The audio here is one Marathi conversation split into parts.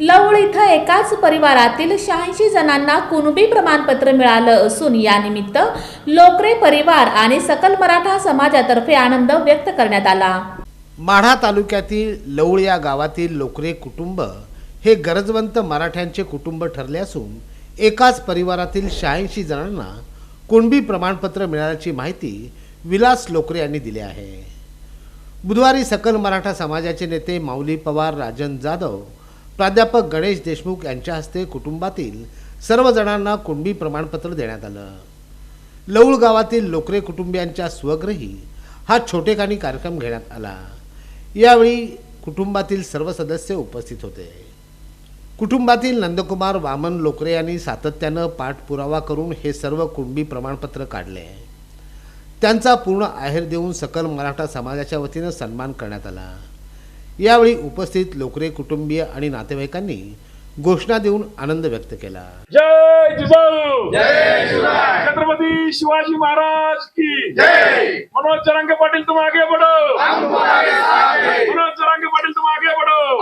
लवळ इथं एकाच परिवारातील शहाऐंशी जणांना कुणबी प्रमाणपत्र मिळालं असून यानिमित्त लोकरे परिवार आणि सकल मराठा समाजातर्फे आनंद व्यक्त करण्यात आला. माढा तालुक्यातील लवळ या गावातील लोकरे कुटुंब हे गरजवंत मराठ्यांचे कुटुंब ठरले असून एकाच परिवारातील शहाऐंशी जणांना कुणबी प्रमाणपत्र मिळाल्याची माहिती विलास लोकरे यांनी दिली आहे. बुधवारी सकल मराठा समाजाचे नेते माऊली पवार राजन जाधव प्राध्यापक गणेश देशमुख यांच्या हस्ते कुटुंबातील सर्व जणांना कुणबी प्रमाणपत्र देण्यात आलं. लौळ गावातील लोकरे कुटुंबियांच्या स्वगृही हा छोटेखानी कार्यक्रम घेण्यात आला. यावेळी कुटुंबातील सर्व सदस्य उपस्थित होते. कुटुंबातील नंदकुमार वामन लोकरे यांनी सातत्यानं पाठपुरावा करून हे सर्व कुणबी प्रमाणपत्र काढले. त्यांचा पूर्ण आहेर देऊन सकल मराठा समाजाच्या वतीनं सन्मान करण्यात आला. यावेळी उपस्थित लोकरे कुटुंबीय आणि नातेवाईकांनी घोषणा देऊन आनंद व्यक्त केला. जय जिजाऊ! जय छत्रपती शिवाजी महाराज की जय! मनोज जरांगे पाटील तुम आगे बढ़ो! मनोज जरांगे पाटील तुम आगे बढ़ो!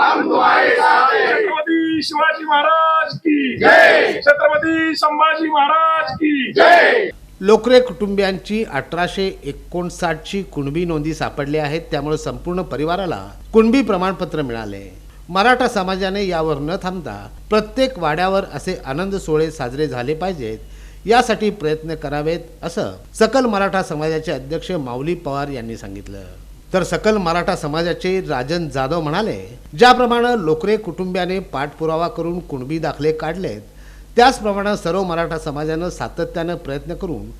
छत्रपती शिवाजी महाराज की जय! छत्रपती संभाजी महाराज की जय! लोकरे कुटुंबियांची अठराशे एकोणसाठची कुणबी नोंदी सापडल्या आहेत. त्यामुळे संपूर्ण परिवाराला कुणबी प्रमाणपत्र मिळाले. मराठा समाजाने यावर न थांबता प्रत्येक वाड्यावर असे आनंद सोहळे साजरे झाले पाहिजेत. यासाठी प्रयत्न करावेत असं सकल मराठा समाजाचे अध्यक्ष माऊली पवार यांनी सांगितलं. तर सकल मराठा समाजाचे राजन जाधव म्हणाले ज्याप्रमाणे लोकरे कुटुंबियाने पाठपुरावा करून कुणबी दाखले काढलेत त्याचप्रमाणे सर्व मराठा समाजानं सातत्यानं प्रयत्न करून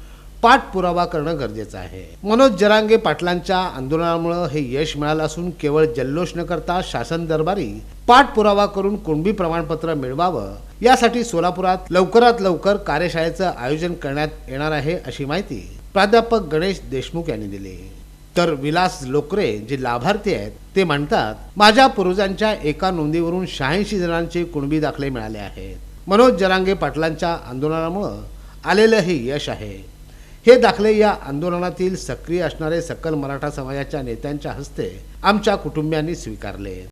पाठपुरावा करणं गरजेचं आहे. मनोज जरांगे पाटलांच्या आंदोलनामुळे हे यश मिळालं असून केवळ जल्लोष न करता शासन दरबारी पाठपुरावा करून कुणबी प्रमाणपत्र मिळवावं यासाठी सोलापुरात लवकरात लवकर कार्यशाळेचं आयोजन करण्यात येणार आहे अशी माहिती प्राध्यापक गणेश देशमुख यांनी दिली. तर विलास लोकरे जे लाभार्थी आहेत ते म्हणतात माझ्या पूर्वजांच्या एका नोंदीवरून शहाऐंशी जणांचे कुणबी दाखले मिळाले आहेत. मनोज जरांगे पाटलांच्या आंदोलनामुळं आलेलं हे यश आहे. हे दाखले या आंदोलनातील सक्रिय असणारे सकल मराठा समाजाच्या नेत्यांच्या हस्ते आमच्या कुटुंबियांनी स्वीकारले.